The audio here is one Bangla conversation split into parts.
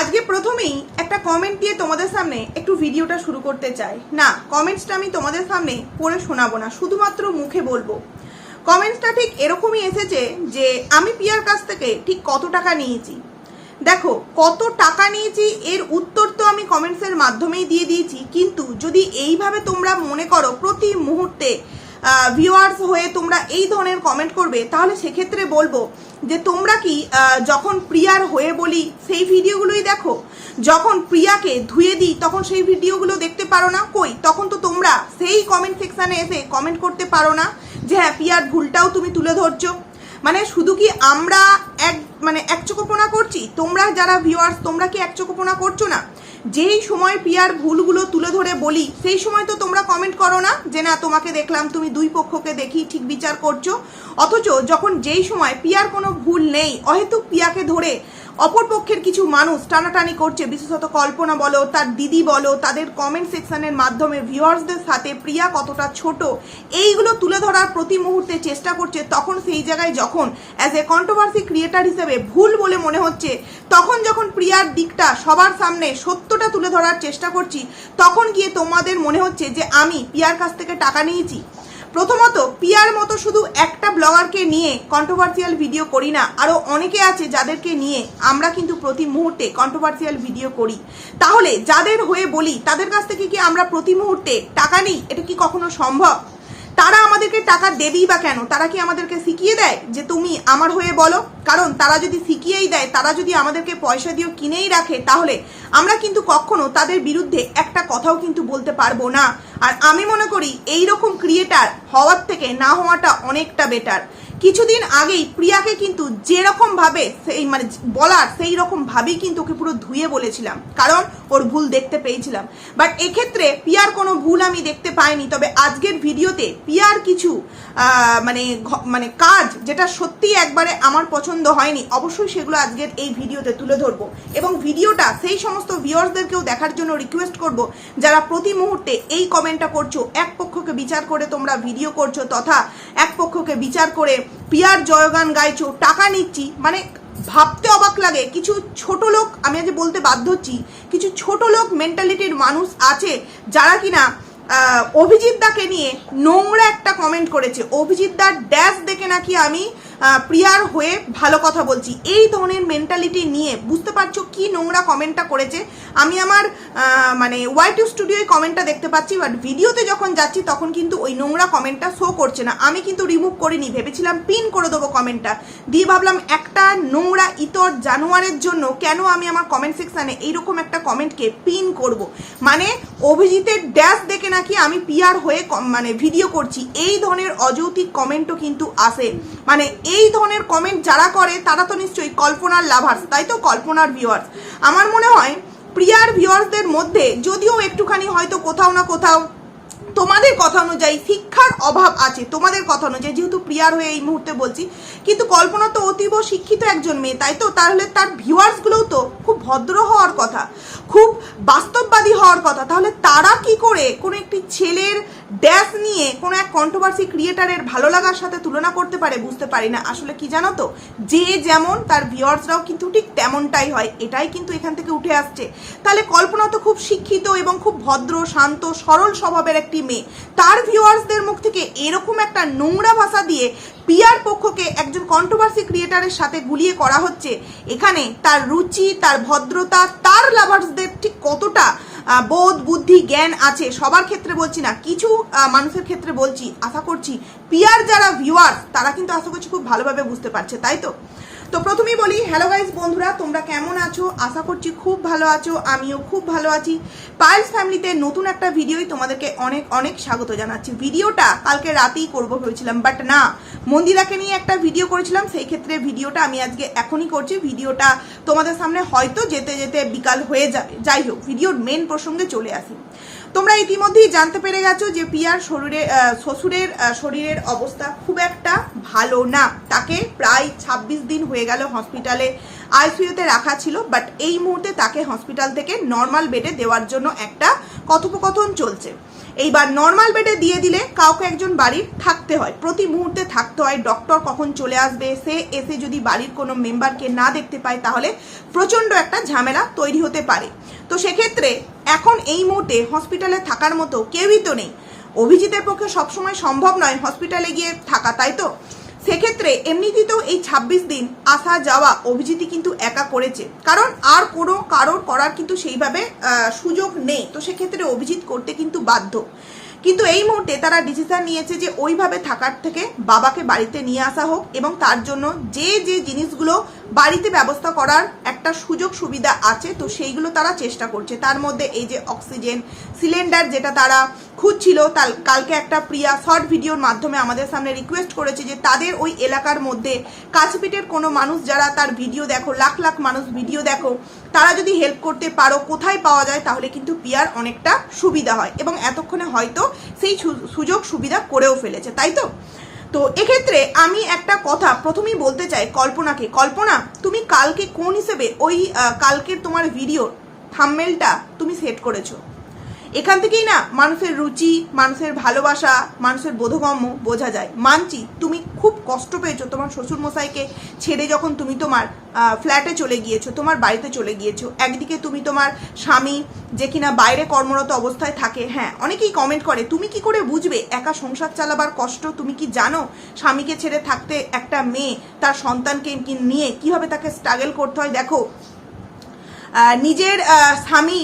আজকে প্রথমেই একটা কমেন্ট দিয়ে তোমাদের সামনে একটু ভিডিওটা শুরু করতে চাই। না কমেন্টসটা আমি তোমাদের সামনে পড়ে শোনাবো না, শুধুমাত্র মুখে বলব। কমেন্টসটা ঠিক এরকমই এসেছে যে, আমি পিয়ার কাছ থেকে ঠিক কত টাকা নিয়েছি? দেখো, কত টাকা নিয়েছি এর উত্তর তো আমি কমেন্টসের মাধ্যমেই দিয়ে দিয়েছি, কিন্তু যদি এইভাবে তোমরা মনে করো প্রতি মুহূর্তে ভিউয়ার্স হয়ে তোমরা এই ধরনের কমেন্ট করবে, তাহলে সেক্ষেত্রে বলব যে তোমরা কি যখন প্রিয়ার হয়ে বলি, সেই ভিডিওগুলোই দেখো। যখন প্রিয়াকে ধুয়ে দিই, তখন সেই ভিডিওগুলো দেখতে পারো না। কই? তখন তো তোমরা সেই কমেন্ট সেকশানে এসে কমেন্ট করতে পারো না যে হ্যাঁ প্রিয়ার ভুলটাও তুমি তুলে ধরছো। মানে শুধু কি আমরা এক মানে এক একচোকোপনা করছি? তোমরা যারা ভিউয়ার্স তোমরা কি এক একচোকোপনা করছ না? যেই সময় পিয়ার ভুলগুলো তুলে ধরে বলি, সেই সময় তো তোমরা কমেন্ট করো না যে না, তোমাকে দেখলাম, তুমি দুই পক্ষকে দেখি, ঠিক বিচার করছ। অথচ যখন যেই সময় পিয়ার কোনো ভুল নেই, অহেতুক পিয়াকে ধরে অপর পক্ষের কিছু মানুষ টানাটানি করছে, বিশেষত কল্পনা বলো, তার দিদি বলো, তাদের কমেন্ট সেকশনের মাধ্যমে ভিউয়ার্সদের সাথে প্রিয়া কতটা ছোট, এইগুলো তুলে ধরার প্রতি মুহূর্তে চেষ্টা করছে। তখন সেই জায়গায় যখন অ্যাজ এ কন্ট্রোভার্সি ক্রিয়েটার হিসেবে ভুল বলে মনে হচ্ছে, তখন যখন প্রিয়ার দিকটা সবার সামনে সত্যটা তুলে ধরার চেষ্টা করছি, তখন গিয়ে তোমাদের মনে হচ্ছে যে আমি প্রিয়ার কাছ থেকে টাকা নিয়েছি। প্রথমত, পিয়ার মতো শুধু একটা ব্লগারকে নিয়ে কন্ট্রোভার্সিয়াল ভিডিও করি না আরও অনেকে আছে যাদেরকে নিয়ে আমরা কিন্তু প্রতি মুহূর্তে কন্ট্রোভার্সিয়াল ভিডিও করি। তাহলে যাদের হয়ে বলি, তাদের কাছ থেকে কি আমরা প্রতি মুহূর্তে টাকা নিই? এটা কি কখনো সম্ভব? তারা আমাদেরকে টাকা দেবেই বা কেন? তারা কি আমাদেরকে শিখিয়ে দেয় যে তুমি আমার হয়ে বলো? কারণ তারা যদি শিখিয়েই দেয়, তারা যদি আমাদেরকে পয়সা দিয়েও কিনেই রাখে, তাহলে আমরা কিন্তু কখনো তাদের বিরুদ্ধে একটা কথাও কিন্তু বলতে পারব না। আর আমি মনে করি এই রকম ক্রিয়েটার হওয়ার থেকে না হওয়াটা অনেকটা বেটার কিছুদিন আগেই প্রিয়াকে কিন্তু যেরকম ভাবে সেই মানে বলার সেই রকম ভাবেই কিন্তু ওকে পুরো ধুয়ে বলেছিলাম। কারণ ওর ভুল দেখতে পেয়েছিলাম। বাট এক্ষেত্রে পিয়ার কোনো ভুল আমি দেখতে পাইনি। তবে আজকের ভিডিওতে পিয়ার কিছু মানে মানে কাজ যেটা সত্যি একবারে আমার পছন্দ হয়নি, অবশ্যই সেগুলো আজকের এই ভিডিওতে তুলে ধরবো। এবং ভিডিওটা সেই সমস্ত ভিউয়ার্সদেরকেও দেখার জন্য রিকোয়েস্ট করব, যারা প্রতি মুহূর্তে এই কমেন্টটা করছ, এক পক্ষকে বিচার করে তোমরা ভিডিও করছ, তথা এক পক্ষকে বিচার করে পিয়ার জয়গান গাইছো, টাকা নিচ্ছি মানে ভাবতে অবাক লাগে, কিছু ছোট লোক, আমি আজ বলতে বাধ্য হচ্ছি, কিছু ছোট লোক মেন্টালিটির মানুষ আছে, যারা কিনা অভিজিৎ দাকে নিয়ে নোংরা একটা কমেন্ট করেছে। অভিজিৎ দার ড্যাশ দেখে নাকি আমি প্রিয়ার হয়ে ভালো কথা বলছি। এই ধরনের মেন্টালিটি নিয়ে বুঝতে পারছ কি নোংরা কমেন্টটা করেছে? আমি আমার মানে ওয়াই টু স্টুডিওয় কমেন্টটা দেখতে পাচ্ছি বাট ভিডিওতে যখন যাচ্ছি তখন কিন্তু ওই নোংরা কমেন্টটা শো করছে না। আমি কিন্তু রিমুভ করিনি, ভেবেছিলাম পিন করে দেবো কমেন্টটা দিয়ে ভাবলাম একটা নোংরা ইতর জানোয়ারের জন্য কেন আমি আমার কমেন্ট সেকশানে এইরকম একটা কমেন্টকে পিন করব? মানে অভিজিতের ড্যাশ দেখে নাকি আমি পিয়ার হয়ে মানে ভিডিও করছি। এই ধরনের অযৌক্তিক কমেন্টও কিন্তু আসে। মানে এই ধরনের কমেন্ট যারা করে, তারা তো নিশ্চয়ই কল্পনার লাভার্স তাই তো? কল্পনার ভিউয়ার্স আমার মনে হয়, প্রিয়ার ভিউয়ার্সদের মধ্যে যদিও একটুখানি হয়তো কোথাও না কোথাও তোমাদের কথা অনুযায়ী শিক্ষার অভাব আছে, তোমাদের কথা অনুযায়ী, যেহেতু প্রিয়ার হয়ে এই মুহূর্তে বলছি, কিন্তু কল্পনা তো অতীব শিক্ষিত একজন মেয়ে, তাই তো? তাহলে তার ভিউয়ার্সগুলোও তো খুব ভদ্র হওয়ার কথা, খুব বাস্তববাদী হওয়ার কথা। তাহলে তারা কি করে কোনো একটি ছেলের ড্যাশ নিয়ে কোনো এক কন্ট্রোভার্সি ক্রিয়েটারের ভালো লাগার সাথে তুলনা করতে পারে, বুঝতে পারি না। আসলে কি জানো তো? যে যেমন তার ভিউয়ার্সরাও কিন্তু ঠিক তেমনটাই হয়। এটাই কিন্তু এখান থেকে উঠে আসছে। তাহলে কল্পনা তো খুব শিক্ষিত এবং খুব ভদ্র, শান্ত, সরল স্বভাবের একটি মেয়ে। তার ভিওয়ার্সদের মুখ থেকে এরকম একটা নোংরা ভাষা দিয়ে পিয়ার পক্ষকে একজন কন্ট্রোভার্সি ক্রিয়েটারের সাথে গুলিয়ে করা হচ্ছে। এখানে তার রুচি, তার ভদ্রতা, তার লাভার্সদের ঠিক কতটা বোধ, বুদ্ধি, জ্ঞান আছে। সবার ক্ষেত্রে বলছি না। কিছু মানুষের ক্ষেত্রে বলছি, আশা করছি পিয়ার যারা ভিউয়ার্স তারা কিন্তু আশা করছি খুব ভালোভাবে বুঝতে পারছে, তাই তো? তো প্রথমেই বলি হ্যালো গাইস বন্ধুরা, তোমরা কেমন আছো? আশা করছি খুব ভালো আছো, আমিও খুব ভালো আছি। পায়েলস ফ্যামিলিতে নতুন একটা ভিডিওই তোমাদেরকে অনেক অনেক স্বাগত জানাচ্ছি। ভিডিওটা কালকে রাতেই করব ভেবেছিলাম বাট না মন্দিরাকে নিয়ে একটা ভিডিও করেছিলাম, সেই ক্ষেত্রে ভিডিওটা আমি আজকে এখনই করছি। ভিডিওটা তোমাদের সামনে হয়তো যেতে যেতে বিকাল হয়ে যাবে। যাই হোক ভিডিওর মেন প্রসঙ্গে চলে আসি। তোমরা ইতিমধ্যেই জানতে পেরে গেছো যে পিয়ার শরীরে শ্বশুরের শরীরের অবস্থা খুব একটা ভালো না। তাকে প্রায় ছাব্বিশ দিন হয়ে গেল হসপিটালে আইসিইউতে রাখা ছিল বাট এই মুহূর্তে তাকে হসপিটাল থেকে নর্মাল বেডে দেওয়ার জন্য একটা কথোপকথন চলছে। এইবার নর্মাল বেডে দিয়ে দিলে কাউকে একজন বাড়ির থাকতে হয়। প্রতি মুহূর্তে থাকতে হয় ডক্টর কখন চলে আসবে, সে এসে যদি বাড়ির কোনো মেম্বারকে না দেখতে পায়, তাহলে প্রচণ্ড একটা ঝামেলা তৈরি হতে পারে। তো সেক্ষেত্রে এখন এই মুহূর্তে হসপিটালে থাকার মতো কেউই তো নেই। অভিজিতের পক্ষে সবসময় সম্ভব নয় হসপিটালে গিয়ে থাকা, তাই তো? সেক্ষেত্রে এমনিতেও এই ২৬ দিন আসা যাওয়া অভিজিৎই কিন্তু একা করেছে। কারণ আর কোনো কারোর করার কিন্তু সেইভাবে সুযোগ নেই। তো সেক্ষেত্রে অভিজিৎ করতে কিন্তু বাধ্য। কিন্তু এই মুহূর্তে তারা ডিসিশন নিয়েছে যে ওইভাবে থাকার থেকে বাবাকে বাড়িতে নিয়ে আসা হোক এবং তার জন্য যে যে জিনিসগুলো বাড়িতে ব্যবস্থা করার একটা সুযোগ সুবিধা আছে, তো সেইগুলো তারা চেষ্টা করছে। তার মধ্যে এই যে অক্সিজেন সিলিন্ডার যেটা তারা খুঁজছিল, তার কালকে একটা প্রিয়া শর্ট ভিডিওর মাধ্যমে আমাদের সামনে রিকোয়েস্ট করেছে যে তাদের ওই এলাকার মধ্যে কাছপিটের কোনো মানুষ যারা তার ভিডিও দেখো, লাখ লাখ মানুষ ভিডিও দেখো, তারা যদি হেল্প করতে পারো, কোথায় পাওয়া যায় তাহলে কিন্তু পিয়ার অনেকটা সুবিধা হয়। এবং এতক্ষণে হয়তো সেই সুযোগ সুবিধা করেও ফেলেছে, তাই তো? তো এক্ষেত্রে আমি একটা কথা প্রথমেই বলতে চাই কল্পনাকে। কল্পনা, তুমি কালকে কোন হিসেবে ওই কালকের তোমার ভিডিও থাম্মেলটা তুমি সেট করেছ? এখান থেকেই না মানুষের রুচি, মানুষের ভালোবাসা, মানুষের বোধগম্য বোঝা যায়। মানছি, তুমি খুব কষ্ট পেয়েছ? তোমার শ্বশুর মশাইকে ছেড়ে যখন তুমি তোমার ফ্ল্যাটে চলে গিয়েছো, তোমার বাড়িতে চলে গিয়েছো, একদিকে তুমি তোমার স্বামী যে কিনা বাইরে কর্মরত অবস্থায় থাকে হ্যাঁ অনেকেই কমেন্ট করে, তুমি কি করে বুঝবে? একা সংসার চালাবার কষ্ট, তুমি কি জানো? স্বামীকে ছেড়ে থাকতে একটা মেয়ে তার সন্তানকে নিয়ে, কীভাবে তাকে স্ট্রাগল করতে হয়? দেখো নিজের স্বামী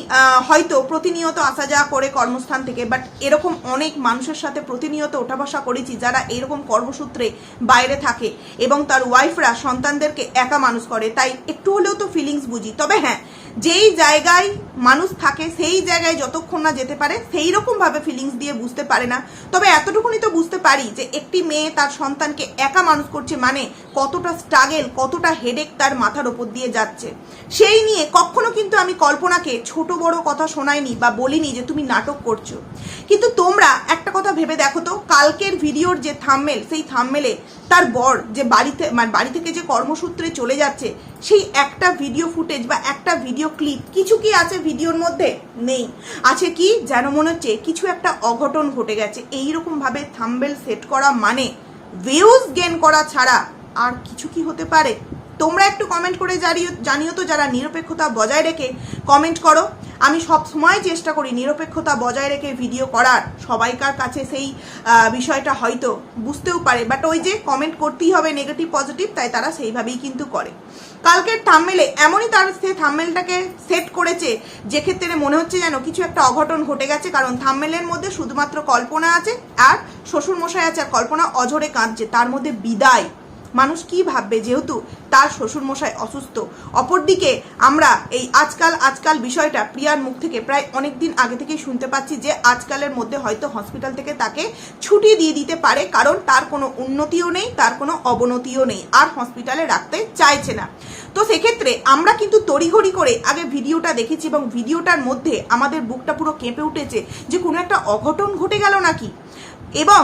হয়তো প্রতিনিয়ত আসা যাওয়া করে কর্মস্থান থেকে বাট এরকম অনেক মানুষের সাথে প্রতিনিয়ত ওঠা বসা করেছি যারা এরকম কর্মসূত্রে বাইরে থাকে এবং তার ওয়াইফরা সন্তানদেরকে একা মানুষ করে, তাই একটু হলেও তো ফিলিংস বুঝি। তবে হ্যাঁ যেই জায়গায় মানুষ থাকে, সেই জায়গায় যতক্ষণ না যেতে পারে সেই রকম ভাবে ফিলিংস দিয়ে বুঝতে পারে না। তবে এতটুকুনি তো বুঝতে পারি যে, একটি মেয়ে তার সন্তানকে একা মানুষ করছে মানে কতটা স্ট্রাগেল কতটা হেডেক তার মাথার ওপর দিয়ে যাচ্ছে। সেই নিয়ে কখনো কিন্তু আমি কল্পনাকে ছোট বড় কথা শোনাইনি বা বলিনি যে তুমি নাটক করছ। কিন্তু তোমরা একটা কথা ভেবে দেখো তো, কালকের ভিডিওর যে থাম্মেল সেই থাম্মেলে তার বর যে বাড়িতে মানে বাড়ি থেকে যে কর্মসূত্রে চলে যাচ্ছে সেই একটা ভিডিও ফুটেজ বা একটা ভিডিও ক্লিপ কিছু কি আছে ভিডিওর মধ্যে? নেই। আছে কি? যেন মনে হচ্ছে কিছু একটা অঘটন ঘটে গেছে। এইরকমভাবে থাম্বেল সেট করা মানে ভিউজ গেন করা ছাড়া আর কিছু কি হতে পারে? তোমরা একটু কমেন্ট করে জানিও জানিও তো যারা নিরপেক্ষতা বজায় রেখে কমেন্ট করো। আমি সব সময় চেষ্টা করি নিরপেক্ষতা বজায় রেখে ভিডিও করার। সবাইকার কাছে সেই বিষয়টা হয়তো বুঝতেও পারে। বাট ওই যে কমেন্ট করতেই হবে নেগেটিভ পজিটিভ তাই তারা সেইভাবেই কিন্তু করে। কালকের থাম্মেলে এমনই তার সে থাম্মেলটাকে সেট করেছে, যে ক্ষেত্রে মনে হচ্ছে যেন কিছু একটা অঘটন ঘটে গেছে। কারণ থাম্মেলের মধ্যে শুধুমাত্র কল্পনা আছে আর শ্বশুরমশাই আছে আর কল্পনা অঝরে কাঁদছে। তার মধ্যে বিদায়। মানুষ কি ভাববে যেহেতু তার শ্বশুরমশাই অসুস্থ? অপরদিকে আমরা এই আজকাল আজকাল বিষয়টা প্রিয়ার মুখ থেকে প্রায় অনেক দিন আগে থেকেই শুনতে পাচ্ছি যে আজকালের মধ্যে হয়তো হসপিটাল থেকে তাকে ছুটি দিয়ে দিতে পারে, কারণ তার কোনো উন্নতিও নেই, তার কোনো অবনতিও নেই, আর হসপিটালে রাখতে চাইছে না। তো সেক্ষেত্রে আমরা কিন্তু তড়িঘড়ি করে আগে ভিডিওটা দেখেছি এবং ভিডিওটার মধ্যে আমাদের বুকটা পুরো কেঁপে উঠেছে যে কোনো একটা অঘটন ঘটে গেল নাকি? এবং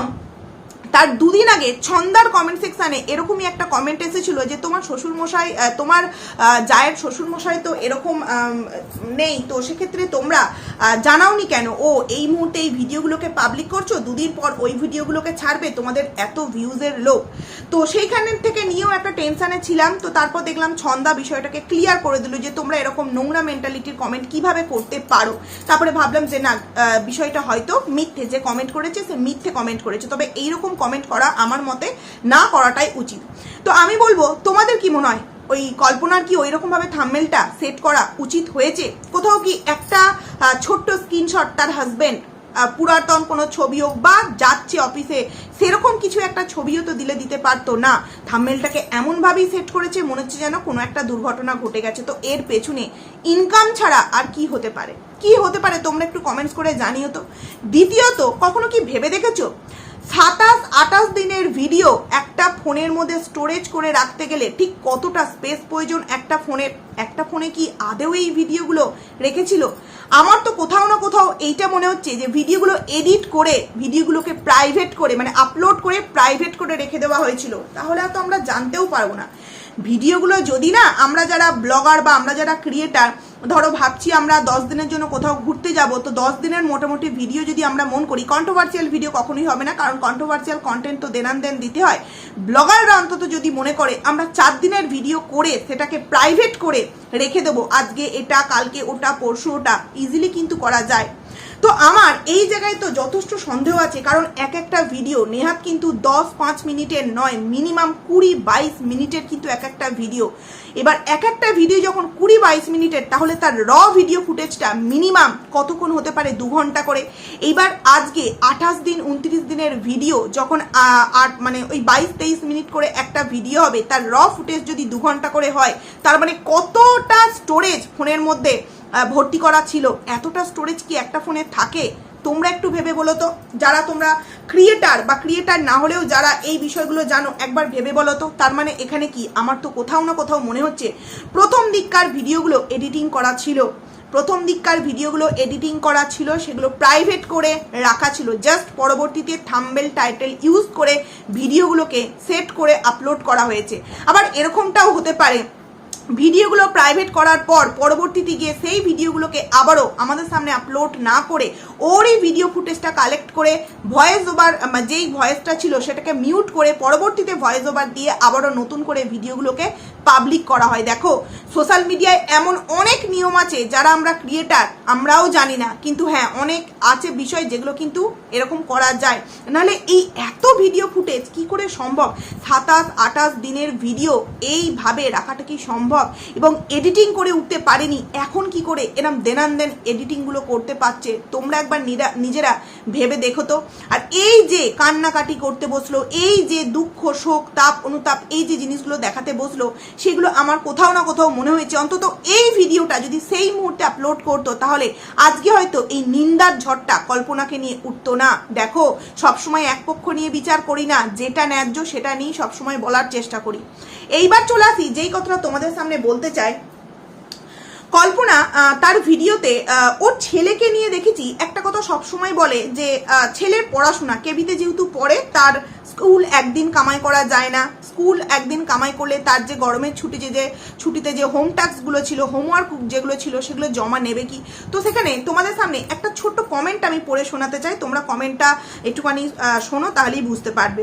তার দুদিন আগে ছন্দার কমেন্ট সেকশানে এরকমই একটা কমেন্ট এসেছিল যে তোমার শ্বশুরমশাই তোমার জায়ের শ্বশুরমশাই তো এরকম নেই। তো সেক্ষেত্রে তোমরা জানাওনি কেন? ও, এই মুহূর্তে এই ভিডিওগুলোকে পাবলিক করছ? দুদিন পর ওই ভিডিওগুলোকে ছাড়বে? তোমাদের এত ভিউজের লোক তো সেইখানে থেকে নিয়েও একটা টেনশানে ছিলাম। তো তারপর দেখলাম ছন্দা বিষয়টাকে ক্লিয়ার করে দিল যে তোমরা এরকম নোংরা মেন্টালিটির কমেন্ট কীভাবে করতে পারো? তারপরে ভাবলাম যে না বিষয়টা হয়তো মিথ্যে। যে কমেন্ট করেছে, সে মিথ্যে কমেন্ট করেছে। তবে এইরকম কমেন্ট করা আমার মতে না করাটাই উচিত। তো আমি বলব, তোমাদের কি মনে হয়? ওই কল্পনার কি ওই রকম ভাবে থাম্মেলটা সেট করা উচিত হয়েছে? কোথাও কি একটা ছোট্ট স্ক্রিনশট তার হাজবেন্ড পুরাতন কোনো ছবি হোক বা যাচ্ছে অফিসে সেরকম কিছু একটা ছবিও তো দিলে দিতে পারতো না। থাম্মেলটাকে এমনভাবেই সেট করেছে, মনে হচ্ছে যেন কোনো একটা দুর্ঘটনা ঘটে গেছে। তো এর পেছনে ইনকাম ছাড়া আর কি হতে পারে? কি হতে পারে? তোমরা একটু কমেন্টস করে জানিও তো। দ্বিতীয়ত, কখনো কি ভেবে দেখেছ সাতাশ, আঠাশ দিনের ভিডিও একটা ফোনের মধ্যে স্টোরেজ করে রাখতে গেলে ঠিক কতটা স্পেস প্রয়োজন একটা ফোনের? একটা ফোনে কি আদেও এই ভিডিওগুলো রেখেছিল? আমার তো কোথাও না কোথাও এইটা মনে হচ্ছে যে ভিডিওগুলো এডিট করে ভিডিওগুলোকে প্রাইভেট করে মানে আপলোড করে প্রাইভেট করে রেখে দেওয়া হয়েছিল। তাহলে তো আমরা জানতেও পারব না। ভিডিওগুলো যদি না আমরা যারা ব্লগার বা আমরা যারা ক্রিয়েটার ধরো ভাবছি আমরা দশ দিনের জন্য কোথাও ঘুরতে যাব, তো দশ দিনের মোটামুটি ভিডিও যদি আমরা মন করি কন্ট্রোভার্সিয়াল ভিডিও কখনোই হবে না, কারণ কন্ট্রোভার্সিয়াল কন্টেন্ট তো দেনান দেন দিতে হয়। ব্লগাররা অন্তত যদি মনে করে আমরা চার দিনের ভিডিও করে সেটাকে প্রাইভেট করে রেখে দেবো, আজকে এটা, কালকে ওটা, পরশু ওটা ইজিলি কিন্তু করা যায়। তো আমার এই জায়গায় তো যথেষ্ট সন্দেহ আছে, কারণ এক একটা ভিডিও নেহাত কিন্তু দশ পাঁচ মিনিটের নয় মিনিমাম কুড়ি বাইশ মিনিটের কিন্তু এক একটা ভিডিও এবার এক একটা ভিডিও যখন কুড়ি বাইশ মিনিটের, তাহলে তার র ভিডিও ফুটেজটা মিনিমাম কতক্ষণ হতে পারে? দু ঘণ্টা করে। এইবার আজকে আঠাশ দিন, উনত্রিশ দিনের ভিডিও যখন আট মানে ওই বাইশ তেইশ মিনিট করে একটা ভিডিও হবে, তার র ফুটেজ যদি দু ঘণ্টা করে হয়, তার মানে কতটা স্টোরেজ ফোনের মধ্যে ভর্তি করা ছিল। এতটা স্টোরেজ কি একটা ফোনে থাকে? তোমরা একটু ভেবে বলো তো। যারা তোমরা ক্রিয়েটার বা ক্রিয়েটার না হলেও যারা এই বিষয়গুলো জানো, একবার ভেবে বলো তো। তার মানে এখানে কি? আমার তো কোথাও না কোথাও মনে হচ্ছে, প্রথম দিককার ভিডিওগুলো এডিটিং করা ছিল। প্রথম দিককার ভিডিওগুলো এডিটিং করা ছিল, সেগুলো প্রাইভেট করে রাখা ছিল। জাস্ট পরবর্তীতে থাম্বেল টাইটেল ইউজ করে ভিডিওগুলোকে সেট করে আপলোড করা হয়েছে। আবার এরকমটাও হতে পারে ভিডিওগুলো প্রাইভেট করার পর পরবর্তীতে গিয়ে সেই ভিডিওগুলোকে আবারও আমাদের সামনে আপলোড না করে ওরই ভিডিও ফুটেজটা কালেক্ট করে ভয়েস ওভার যেই ভয়েসটা ছিল সেটাকে মিউট করে পরবর্তীতে ভয়েস ওভার দিয়ে আবারও নতুন করে ভিডিওগুলোকে পাবলিক করা হয়। দেখো সোশ্যাল মিডিয়ায় এমন অনেক নিয়ম আছে যারা আমরা ক্রিয়েটার আমরাও জানি না। কিন্তু হ্যাঁ অনেক আছে বিষয় যেগুলো কিন্তু এরকম করা যায়। নাহলে এই এত ভিডিও ফুটেজ কি করে সম্ভব? সাতাশ, আঠাশ দিনের ভিডিও এইভাবে রাখাটা কি সম্ভব? এবং এডিটিং করে উঠতে পারেনি, এখন কি করে এরম দেনান দেন এডিটিংগুলো করতে পারছে? তোমরা একবার নিজেরা ভেবে দেখো তো। আর এই যে কান্নাকাটি করতে বসল, এই যে দুঃখ, শোক, তাপ, অনুতাপ, এই যে জিনিসগুলো দেখাতে বসল সেগুলো আমার কোথাও না কোথাও মনে হয়েছে। অন্তত এই ভিডিওটা যদি সেই মুহূর্তে আপলোড করতো, তাহলে আজকে হয়তো এই নিন্দার ঝড়টা কল্পনাকে নিয়ে উঠতো না। দেখো, সবসময় এক পক্ষ নিয়ে বিচার করি না, যেটা ন্যায্য সেটা নিয়েই সবসময় বলার চেষ্টা করি। এইবার চলে আসি, যেই কথাটা তোমাদের সামনে বলতে চাই। কল্পনা তার ভিডিওতে ওর ছেলেকে নিয়ে দেখেছি। একটা কথা সবসময় বলে যে ছেলের পড়াশোনা, কেবিতে যেহেতু পড়ে, তার স্কুল একদিন কামাই করা যায় না। স্কুল একদিন কামাই করলে তার যে গরমের ছুটি, যে ছুটিতে যে হোম টাস্কগুলো ছিল হোমওয়ার্ক যেগুলো ছিল, সেগুলো জমা নেবে কি? তো সেখানে তোমাদের সামনে একটা ছোট্ট কমেন্ট আমি পড়ে শোনাতে চাই। তোমরা কমেন্টটা একটুখানি শোনো, তাহলেই বুঝতে পারবে।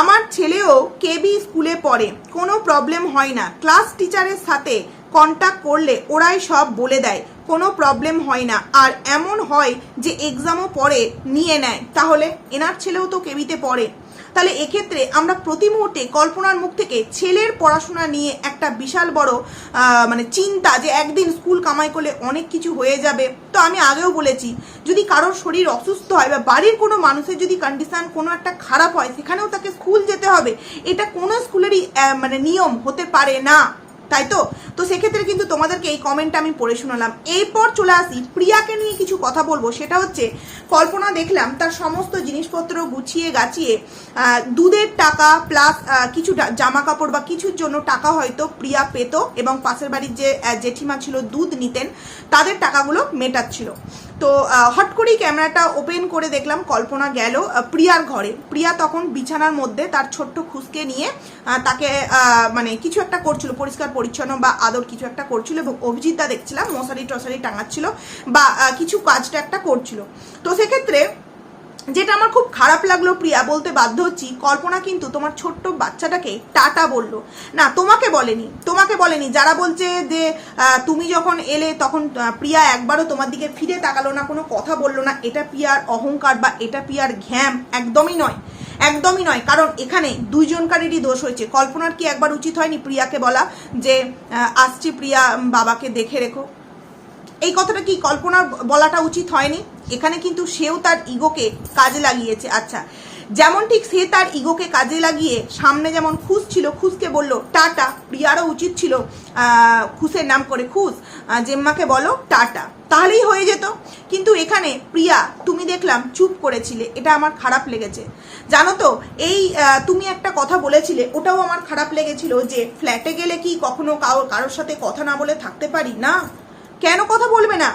আমার ছেলেও কেবি স্কুলে পড়ে, কোনো প্রবলেম হয় না। ক্লাস টিচারের সাথে কন্ট্যাক্ট করলে ওরাই সব বলে দেয়, কোনো প্রবলেম হয় না। আর এমন হয় যে এক্সামও পরে নিয়ে নেয়। তাহলে এনার ছেলেও তো কেবিতে পড়ে। তাহলে এক্ষেত্রে আমরা প্রতি মুহূর্তে কল্পনার মুখ থেকে ছেলের পড়াশোনা নিয়ে একটা বিশাল বড় মানে চিন্তা যে একদিন স্কুল কামাই করলে অনেক কিছু হয়ে যাবে। তো আমি আগেও বলেছি, যদি কারোর শরীর অসুস্থ হয় বা বাড়ির কোনো মানুষের যদি কন্ডিশান কোনো একটা খারাপ হয়, সেখানেও তাকে স্কুল যেতে হবে। এটা কোনো স্কুলেরই মানে নিয়ম হতে পারে না। তাই তো তো সেক্ষেত্রে কিন্তু তোমাদেরকে এই কমেন্টটা আমি পড়ে শোনালাম। এরপর চলে আসি প্রিয়াকে নিয়ে কিছু কথা বলব। সেটা হচ্ছে, কল্পনা দেখলাম তার সমস্ত জিনিসপত্র গুছিয়ে গাছিয়ে দুধের টাকা প্লাস কিছু জামা কাপড় বা কিছুর জন্য টাকা হয়তো প্রিয়া পেত এবং পাশের বাড়ির যে জেঠিমা ছিল দুধ নিতেন, তাদের টাকাগুলো মেটাচ্ছিল। তো হট করেই ক্যামেরাটা ওপেন করে দেখলাম, কল্পনা গেল প্রিয়ার ঘরে। প্রিয়া তখন বিছানার মধ্যে তার ছোট্ট খুসকে নিয়ে তাকে মানে কিছু একটা করছিল, পরিষ্কার, পরিচ্ছন্ন বা আদর কিছু একটা করছিল এবং অভিজিৎদা দেখছিলাম মশারি টশারি টাঙাচ্ছিল বা কিছু কাজটা একটা করছিল। তো সেক্ষেত্রে যেটা আমার খুব খারাপ লাগল প্রিয়া, বলতে বাধ্য হচ্ছি। কল্পনা কিন্তু তোমার ছোট্ট বাচ্চাটাকে টাটা বলল। না, তোমাকে বলেনি তোমাকে বলেনি। যারা বলছে যে তুমি যখন এলে তখন প্রিয়া একবারও তোমার দিকে ফিরে তাকালো না, কোনো কথা বলল না। এটা প্রিয়ার অহংকার বা এটা প্রিয়ার ঘ্যাম, একদমই নয়। একদমই নয়, কারণ এখানে দুইজনকারেরই দোষ হয়েছে। কল্পনার কি একবার উচিত হয়নি প্রিয়াকে বলা যে আসছি প্রিয়া বাবাকে দেখে রেখো? এই কথাটা কি কল্পনার বলাটা উচিত হয়নি? এখানে কিন্তু সেও তার ইগোকে কাজে লাগিয়েছে। আচ্ছা যেমন ঠিক সে তার ইগোকে কাজে লাগিয়ে সামনে যেমন খুশ ছিল, খুশকে বলল, টাটা। প্রিয়ারও উচিত ছিল খুশের নাম করে খুশ। জেম্মাকে বলো, টাটা। তাহলেই হয়ে যেত। কিন্তু এখানে প্রিয়া, তুমি দেখলাম, চুপ করেছিলে। এটা আমার খারাপ লেগেছে। জানো তো, এই তুমি একটা কথা বলেছিলে, ওটাও আমার খারাপ লেগেছিল যে, ফ্ল্যাটে গেলে কি কখনো কারোর সাথে কথা না বলে থাকতে পারি না? কেন কথা বলবে না?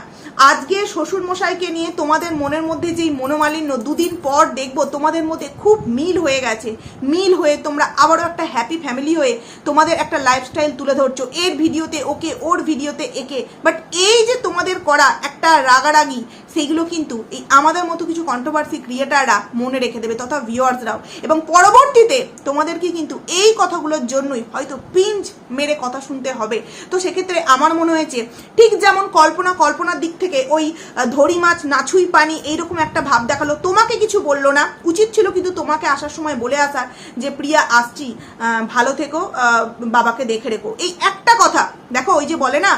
আজকে শ্বশুর মশাইকে নিয়ে তোমাদের মনের মধ্যে যেই মনোমালিন্য দুদিন পর দেখব, তোমাদের মধ্যে খুব মিল হয়ে গেছে। মিল হয়ে তোমরা আবারও একটা হ্যাপি ফ্যামিলি হয়ে তোমাদের একটা লাইফস্টাইল তুলে ধরছো। এর ভিডিওতে ওকে, ওর ভিডিওতে একে। বাট এই যে তোমাদের করা একটা রাগারাগি সেইগুলো কিন্তু এই আমাদের মতো কিছু কন্ট্রোভার্সি ক্রিয়েটাররা মনে রেখে দেবে তথা ভিউয়ার্সরাও এবং পরবর্তীতে তোমাদেরকে কিন্তু এই কথাগুলোর জন্যই হয়তো পিঞ্চ মেরে কথা শুনতে হবে। তো সেক্ষেত্রে আমার মনে হয়েছে, ঠিক যেমন কল্পনা, কল্পনার দিক থেকে ওই ধরি মাছ নাছুই পানি এইরকম একটা ভাব দেখাল, তোমাকে কিছু বলল না। উচিত ছিল কিন্তু তোমাকে আসার সময় বলে আসা যে, প্রিয়া, আসছি। ভালো থেকো বাবাকে দেখে রেখো। এই একটা কথা, দেখো, ওই যে বলে না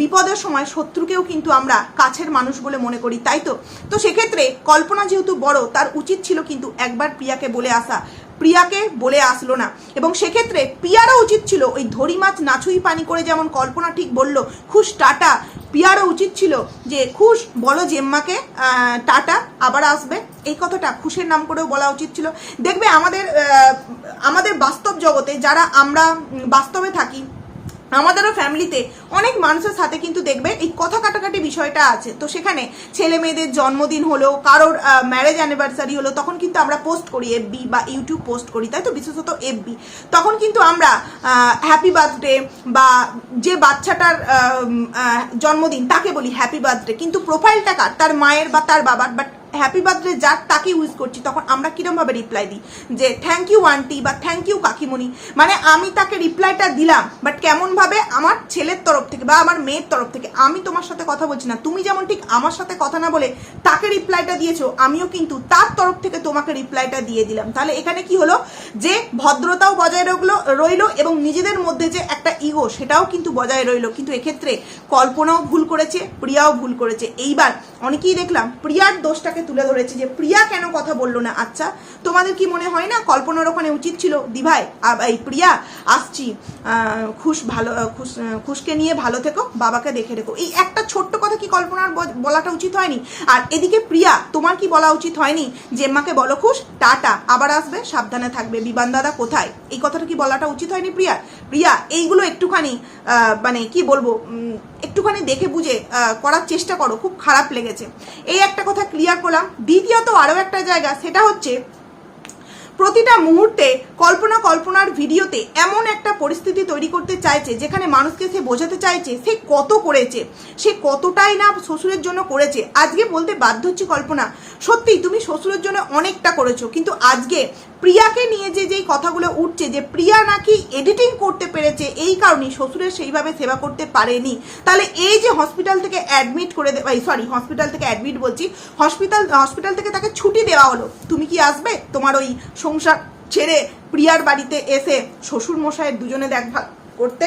বিপদের সময় শত্রুকেও কিন্তু আমরা কাছের মানুষ বলে মনে করি, তাই তো? তো সেক্ষেত্রে কল্পনা যেহেতু বড়, তার উচিত ছিল কিন্তু একবার প্রিয়াকে বলে আসা। প্রিয়াকে বলে আসলো না। এবং সেক্ষেত্রে পিয়ারও উচিত ছিল, ওই ধরি মাছ নাছুই পানি করে যেমন কল্পনা ঠিক বলল, খুশ টাটা। পিয়ারও উচিত ছিল যে, খুশ, বলো জেম্মাকে টাটা, আবার আসবে। এই কথাটা খুশের নাম করেও বলা উচিত ছিল। দেখবে আমাদের আমাদের বাস্তব জগতে যারা আমরা বাস্তবে থাকি আমাদেরও ফ্যামিলিতে অনেক মানুষের সাথে কিন্তু দেখবে এই কথা কাটাকাটি বিষয়টা আছে। তো সেখানে ছেলে মেয়েদের জন্মদিন হলো, কারোর ম্যারেজ অ্যানিভার্সারি হলো, তখন কিন্তু আমরা পোস্ট করি এফবি বা ইউটিউব পোস্ট করি, তাই তো? বিশেষত এফবি তখন কিন্তু আমরা হ্যাপি বার্থডে বা যে বাচ্চাটার জন্মদিন, তাকে বলি হ্যাপি বার্থডে কিন্তু প্রোফাইলটা কার? তার মায়ের বা তার বাবার বাট হ্যাপি বার্থডে যার তাকে ইউজ করছি। তখন আমরা কিরমভাবে রিপ্লাই দিই? যে থ্যাংক ইউ আন্টি বা থ্যাংক ইউ কাকিমণি। মানে আমি তাকে রিপ্লাইটা দিলাম বাট কেমনভাবে আমার ছেলের তরফ থেকে বা আমার মেয়ের তরফ থেকে, আমি তোমার সাথে কথা বলছি না। তুমি যেমন ঠিক আমার সাথে কথা না বলে তাকে রিপ্লাইটা দিয়েছ, আমিও কিন্তু তার তরফ থেকে তোমাকে রিপ্লাইটা দিয়ে দিলাম। তাহলে এখানে কি হলো? যে, ভদ্রতাও বজায় রইল রইল এবং নিজেদের মধ্যে যে একটা ইগো সেটাও কিন্তু বজায় রইল। কিন্তু এক্ষেত্রে কল্পনাও ভুল করেছে, প্রিয়াও ভুল করেছে। এইবার অনেকেই দেখলাম, প্রিয়ার দোষটাকে তুলে ধরেছি যে প্রিয়া কেন কথা বলল না? আচ্ছা তোমাদের কি মনে হয় না কল্পনার ওখানে উচিত ছিল? দিভাই এই প্রিয়া, আসছি। খুশ ভালো, খুশ, খুশকে নিয়ে ভালো থেকো, বাবাকে দেখে রেখো। এই একটা ছোট্ট কথা কি কল্পনার বলাটা উচিত হয়নি? আর এদিকে প্রিয়া, তোমার কি বলা উচিত হয়নি? যে মাকে বলো খুশ, টাটা, আবার আসবে, সাবধানে থাকবে। বিমান দাদা কোথায়? এই কথাটা কি বলাটা উচিত হয়নি প্রিয়া? প্রিয়া, এইগুলো একটুখানি মানে কি বলব একটুখানি দেখে বুঝে করার চেষ্টা করো, খুব খারাপ লেগেছে। এই একটা কথা ক্লিয়ার করলাম। দ্বিতীয়ত আরও একটা জায়গা, সেটা হচ্ছে প্রতিটা মুহূর্তে কল্পনা কল্পনার ভিডিওতে এমন একটা পরিস্থিতি তৈরি করতে চাইছে, যেখানে মানুষকে সে বোঝাতে চাইছে সে কত করেছে, সে কতটাই না শ্বশুরের জন্য করেছে। আজকে বলতে বাধ্য হচ্ছে কল্পনা সত্যি তুমি শ্বশুরের জন্য অনেকটা করেছ, কিন্তু আজকে প্রিয়াকে নিয়ে যে যেই কথাগুলো উঠছে যে প্রিয়া নাকি এডিটিং করতে পেরেছে, এই কারণেই শ্বশুরের সেইভাবে সেবা করতে পারেনি। তাহলে এই যে হসপিটাল থেকে অ্যাডমিট করে দেওয়া সরি হসপিটাল থেকে অ্যাডমিট বলছি হসপিটাল হসপিটাল থেকে তাকে ছুটি দেওয়া হলো। তুমি কি আসবে? তোমার ওই সংসার ছেড়ে প্রিয়ার বাড়িতে এসে শ্বশুর মশাইয়ের দুজনে দেখভাল করতে?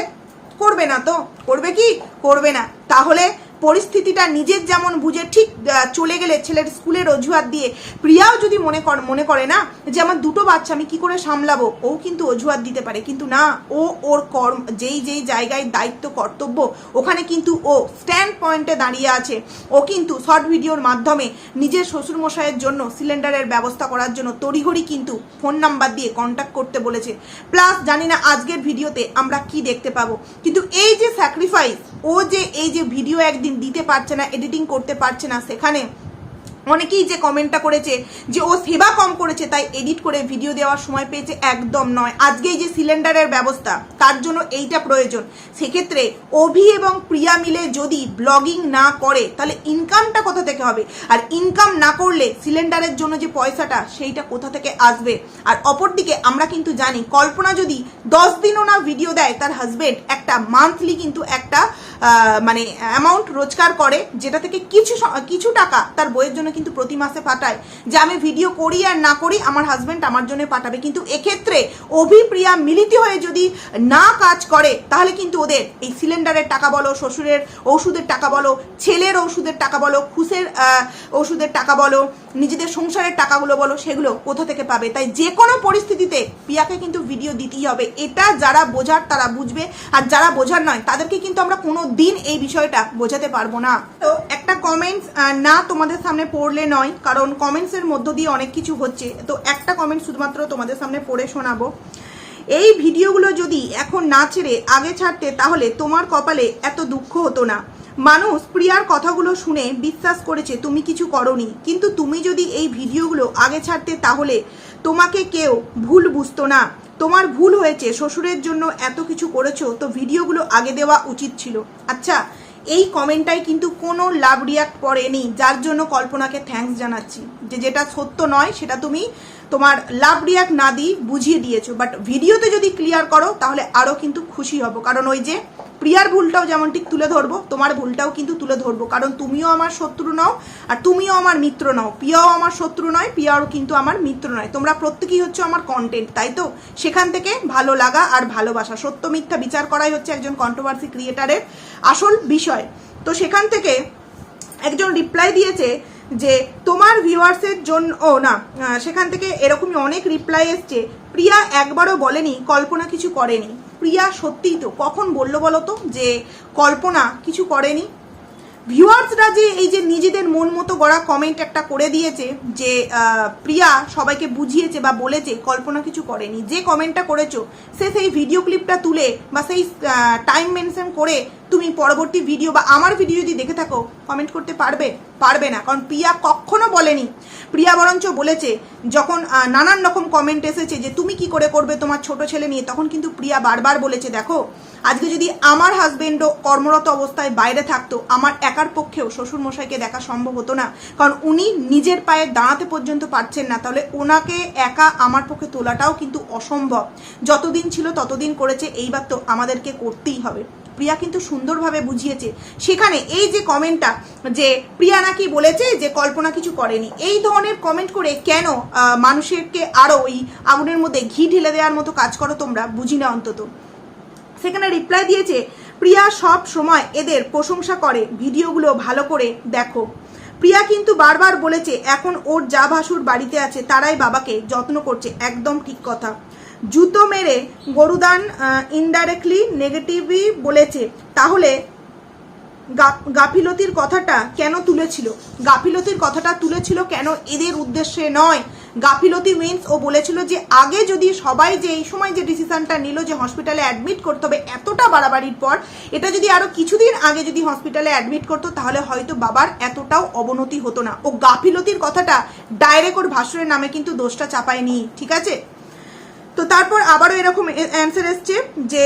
করবে না তো? করবে কি? করবে না। তাহলে পরিস্থিতিটা নিজের যেমন বুঝে ঠিক চলে গেলে ছেলের স্কুলের অজুহাত দিয়ে। প্রিয়াও যদি মনে কর, মনে করে না যে আমার দুটো বাচ্চা আমি কি করে সামলাবো, ও কিন্তু অজুহাত দিতে পারে। কিন্তু না, ও ওর কর্ম, যেই যেই জায়গায় দায়িত্ব, কর্তব্য, ওখানে কিন্তু ও স্ট্যান্ড পয়েন্টে দাঁড়িয়ে আছে। ও কিন্তু শর্ট ভিডিওর মাধ্যমে নিজের শ্বশুরমশাইয়ের জন্য সিলিন্ডারের ব্যবস্থা করার জন্য তড়িঘড়ি কিন্তু ফোন নাম্বার দিয়ে কন্ট্যাক্ট করতে বলেছে। প্লাস জানি না আজকের ভিডিওতে আমরা কি দেখতে পাবো। কিন্তু এই যে স্যাক্রিফাইস ও যে এই যে ভিডিও একদিন দিতে পারছে না এডিটিং করতে পারছে না সেখানে অনেকেই যে কমেন্টটা করেছে যে ও সেবা কম করেছে, তাই এডিট করে ভিডিও দেওয়ার সময় পেয়েছে, একদম নয়। আজকেই যে সিলিন্ডারের ব্যবস্থা, তার জন্য এইটা প্রয়োজন। সেক্ষেত্রে অভি এবং প্রিয়া মিলে যদি ব্লগিং না করে, তাহলে ইনকামটা কোথা থেকে হবে? আর ইনকাম না করলে সিলিন্ডারের জন্য যে পয়সাটা, সেইটা কোথা থেকে আসবে? আর অপরদিকে আমরা কিন্তু জানি, কল্পনা যদি দশ দিনও না ভিডিও দেয়, তার হাজবেন্ড একটা মান্থলি কিন্তু একটা মানে অ্যামাউন্ট রোজগার করে, যেটা থেকে কিছু কিছু টাকা তার বইয়ের জন্য কিন্তু প্রতি মাসে পাঠায়। যে আমি ভিডিও করি আর না করি, আমার হাজব্যান্ড আমার জন্য পাঠাবে। কিন্তু এক্ষেত্রে অভিপ্রিয়া মিলিত হয়ে যদি না কাজ করে, তাহলে কিন্তু ওদের এই সিলিন্ডারের টাকা বলো, শ্বশুরের ওষুধের টাকা বলো, ছেলের ওষুধের টাকা বলো, খুশের ওষুধের টাকা বলো নিজেদের সংসারের টাকাগুলো বলো, সেগুলো কোথা থেকে পাবে? তাই যে কোনো পরিস্থিতিতে পিয়াকে কিন্তু ভিডিও দিতেই হবে। এটা যারা বোঝার তারা বুঝবে, আর যারা বোঝার নয়, তাদেরকে কিন্তু আমরা কোনো দিন এই বিষয়টা বোঝাতে পারব না। তো একটা কমেন্টস না তোমাদের সামনে পড়লে নয়, কারণ কমেন্টসের মধ্য দিয়ে অনেক কিছু হচ্ছে। তো একটা কমেন্ট শুধুমাত্র তোমাদের সামনে পড়ে শোনাবো। এই ভিডিওগুলো যদি এখন না ছেড়ে আগে ছাড়তে, তাহলে তোমার কপালে এত দুঃখ হতো না। মানুষ প্রিয়ার কথাগুলো শুনে বিশ্বাস করেছে, তুমি কিছু করনি। কিন্তু তুমি যদি এই ভিডিওগুলো আগে ছাড়তে, তাহলে তোমাকে কেউ ভুল বুঝতো না। তোমার ভুল হয়েছে, শ্বশুরের জন্য এত কিছু করেছ, তো ভিডিওগুলো আগে দেওয়া উচিত ছিল। আচ্ছা এই কমেন্টটাই কিন্তু কোনো লাভ রিয়াক্ট পড়েনি যার জন্য কল্পনাকে থ্যাঙ্কস জানাচ্ছি। যে যেটা সত্য নয়, সেটা তুমি তোমার লাভ রিয়াক্ট না দিয়ে বুঝিয়ে দিয়েছ। বাট ভিডিওতে যদি ক্লিয়ার করো, তাহলে আরও কিন্তু খুশি হব। কারণ ওই যে প্রিয়ার ভুলটাও যেমন ঠিক তুলে ধরবো, তোমার ভুলটাও কিন্তু তুলে ধরবো। কারণ তুমিও আমার শত্রু নও, আর তুমিও আমার মিত্র নও। প্রিয়াও আমার শত্রু নয়, প্রিয়াও কিন্তু আমার মিত্র নয়। তোমরা প্রত্যেকেই হচ্ছে আমার কন্টেন্ট তাই তো? সেখান থেকে ভালো লাগা আর ভালোবাসা। সত্য মিথ্যা বিচার করাই হচ্ছে একজন কন্ট্রোভার্সি ক্রিয়েটারের আসল বিষয়। তো সেখান থেকে একজন রিপ্লাই দিয়েছে যে, তোমার ভিউয়ার্সের জন্য ও না সেখান থেকে এরকমই অনেক রিপ্লাই এসছে। প্রিয়া একবারও বলেনি, কল্পনা কিছু করেনি। প্রিয়া সত্যিই তো কখন বলল বলো তো যে কল্পনা কিছু করেনি? ভিউয়ার্সরা যে এই যে নিজেদের মন মতো গড়া কমেন্ট একটা করে দিয়েছে যে প্রিয়া সবাইকে বুঝিয়েছে বা বলেছে কল্পনা কিছু করেনি। যে কমেন্টটা করেছ, সে সেই ভিডিও ক্লিপটা তুলে বা সেই টাইম মেনশন করে তুমি পরবর্তী ভিডিও বা আমার ভিডিও যদি দেখে থাকো কমেন্ট করতে পারবে? পারবে না, কারণ প্রিয়া কখনো বলেনি। প্রিয়া বরঞ্চ বলেছে, যখন নানান রকম কমেন্ট এসেছে যে, তুমি কি করে করবে তোমার ছোট ছেলে নিয়ে তখন কিন্তু প্রিয়া বারবার বলেছে, দেখো, আজকে যদি আমার হাজবেন্ডও কর্মরত অবস্থায় বাইরে থাকতো, আমার একার পক্ষেও শ্বশুর মশাইকে দেখা সম্ভব হতো না। কারণ উনি নিজের পায়ে দাঁড়াতে পর্যন্ত পারছেন না, তাহলে ওনাকে একা আমার পক্ষে তোলাটাও কিন্তু অসম্ভব। যতদিন ছিল ততদিন করেছে, এইবার তো আমাদেরকে করতেই হবে। প্রিয়া কিন্তু সুন্দরভাবে বুঝিয়েছে। সেখানে এই যে কমেন্টটা যে প্রিয়া নাকি বলেছে যে কল্পনা কিছু করেনি, এই ধরনের কমেন্ট করে কেন মানুষেরকে আরও ওই আগুনের মধ্যে ঘি ঢেলে দেওয়ার মতো কাজ করো তোমরা, বুঝি না অন্তত। সেখানে রিপ্লাই দিয়েছে, প্রিয়া সব সময় এদের প্রশংসা করে, ভিডিওগুলো ভালো করে দেখো। প্রিয়া কিন্তু বারবার বলেছে, এখন ওর যা ভাসুর বাড়িতে আছে, তারাই বাবাকে যত্ন করছে। একদম ঠিক কথা। জুতো মেরে গরুদান ইনডাইরেক্টলি নেগেটিভই বলেছে। তাহলে গাফিলতির কথাটা কেন তুলেছিল? গাফিলতির কথাটা তুলেছিল কেন? এদের উদ্দেশ্যে নয়। গাফিলতি মিন্স ও বলেছিল যে আগে যদি সবাই যে এই সময় যে ডিসিশনটা নিল যে হসপিটালে অ্যাডমিট করতে হবে, এতটা বাড়াবাড়ির পর এটা যদি আরও কিছুদিন আগে যদি হসপিটালে অ্যাডমিট করতো, তাহলে হয়তো বাবার এতটাও অবনতি হতো না। ও গাফিলতির কথাটা ডাইরেক্ট ওর ভাসুরের নামে কিন্তু দোষটা চাপায়নি। ঠিক আছে? তো তারপর আবারও এরকম অ্যান্সার এসছে যে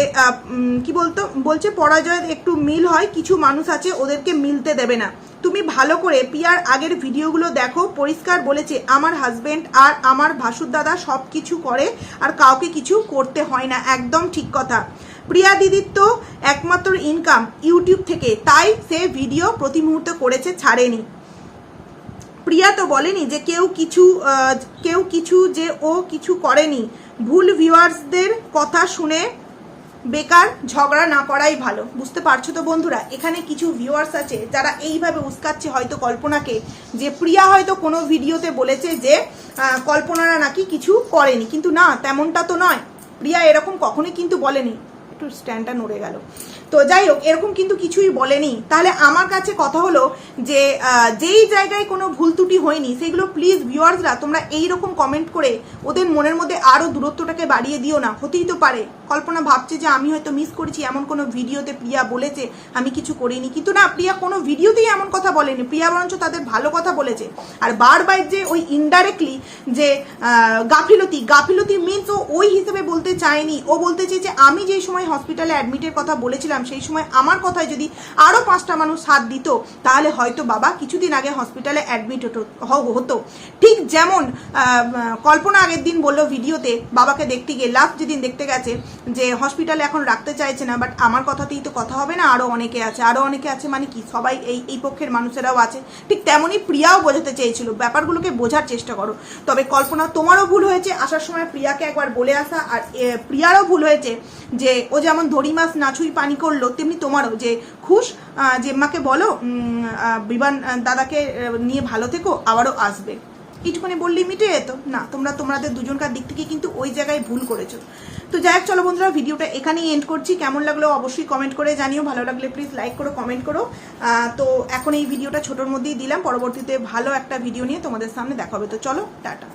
কি বলতো? বলছে, পরাজয়ের একটু মিল হয়, কিছু মানুষ আছে ওদেরকে মিলতে দেবে না। তুমি ভালো করে পিয়ার আগের ভিডিওগুলো দেখো, পরিষ্কার বলেছে, আমার হাজবেন্ড আর আমার ভাসুর দাদা সব কিছু করে আর কাউকে কিছু করতে হয় না। একদম ঠিক কথা। প্রিয়া দিদির তো একমাত্র ইনকাম ইউটিউব থেকে, তাই সে ভিডিও প্রতি মুহূর্তে করেছে, ছাড়েনি। প্রিয়া তো বলেনি যে কেউ কিছু কেউ কিছু যে ও কিছু করেনি। ভুল ভিউয়ার্সদের কথা শুনে বেকার ঝগড়া না করাই ভালো। বুঝতে পারছ তো বন্ধুরা? এখানে কিছু ভিউয়ার্স আছে যারা এইভাবে উস্কাচ্ছে হয়তো কল্পনাকে যে প্রিয়া হয়তো কোনো ভিডিওতে বলেছে যে কল্পনারা নাকি কিছু করেনি। কিন্তু না, তেমনটা তো নয়। প্রিয়া এরকম কখনোই কিন্তু বলেনি। একটু স্ট্যান্ডটা নড়ে গেল। তো যাই হোক, এরকম কিন্তু কিছুই বলেনি। তাহলে আমার কাছে কথা হলো যে যেই জায়গায় কোনো ভুল ত্রুটি হয়নি, সেগুলো প্লিজ ভিউয়ার্সরা তোমরা এই রকম কমেন্ট করে ওদের মনের মধ্যে আরও দূরত্বটাকে বাড়িয়ে দিও না। হতেই তো পারে। কল্পনা ভাবছে যে, আমি হয়তো মিস করেছি, এমন কোনো ভিডিওতে প্রিয়া বলেছে, আমি কিছু করিনি। কিন্তু না, প্রিয়া কোনো ভিডিওতেই এমন কথা বলেনি। প্রিয়া বরঞ্চ তাদের ভালো কথা বলেছে। আর বারবার যে ওই ইনডাইরেক্টলি যে গাফিলতি গাফিলতি মিনস ও ওই হিসেবে বলতে চায়নি। ও বলতে চেয়েছে, আমি যেই সময় হসপিটালে অ্যাডমিটের কথা বলেছিলাম সেই সময় আমার কথায় যদি আরও পাঁচটা মানুষ হাত দিত, তাহলে হয়তো বাবা কিছুদিন আগে হসপিটালে অ্যাডমিট হতো ঠিক যেমন কল্পনা আগের দিন বলল ভিডিওতে, বাবাকে দেখতে গিয়ে লাস্ট যেদিন দেখতে গেছে যে হসপিটালে এখন রাখতে চাইছে না বাট আমার কথাতেই তো কথা হবে না আরও অনেকে আছে আরও অনেকে আছে মানে কি, সবাই এই এই পক্ষের মানুষেরাও আছে। ঠিক তেমনই প্রিয়াও বোঝাতে চেয়েছিল, ব্যাপারগুলোকে বোঝার চেষ্টা করো। তবে কল্পনা, তোমারও ভুল হয়েছে, আসার সময় প্রিয়াকে একবার বলে আসা, আর প্রিয়ারও ভুল হয়েছে যে, ও যেমন ধরি মাছ নাছুই পানি করল, তেমনি তোমারও যে খুশ যে মাকে বলো বিমান দাদাকে নিয়ে ভালো থেকো, আবারও আসবে। এইটুকুনি বললেই মিটে যেত? না, তোমরা তোমাদের দুজনকার দিক থেকে কিন্তু ওই জায়গায় ভুল করেছ। তো যাই হোক, চলো বন্ধুরা, ভিডিওটা এখানেই এন্ড করছি। কেমন লাগল অবশ্যই কমেন্ট করে জানিও। ভালো লাগলে প্লিজ লাইক করো কমেন্ট করো। তো এখন এই ভিডিওটা ছোটোর মধ্যেই দিলাম। পরবর্তীতে ভালো একটা ভিডিও নিয়ে তোমাদের সামনে দেখা হবে। তো চলো, টাটা।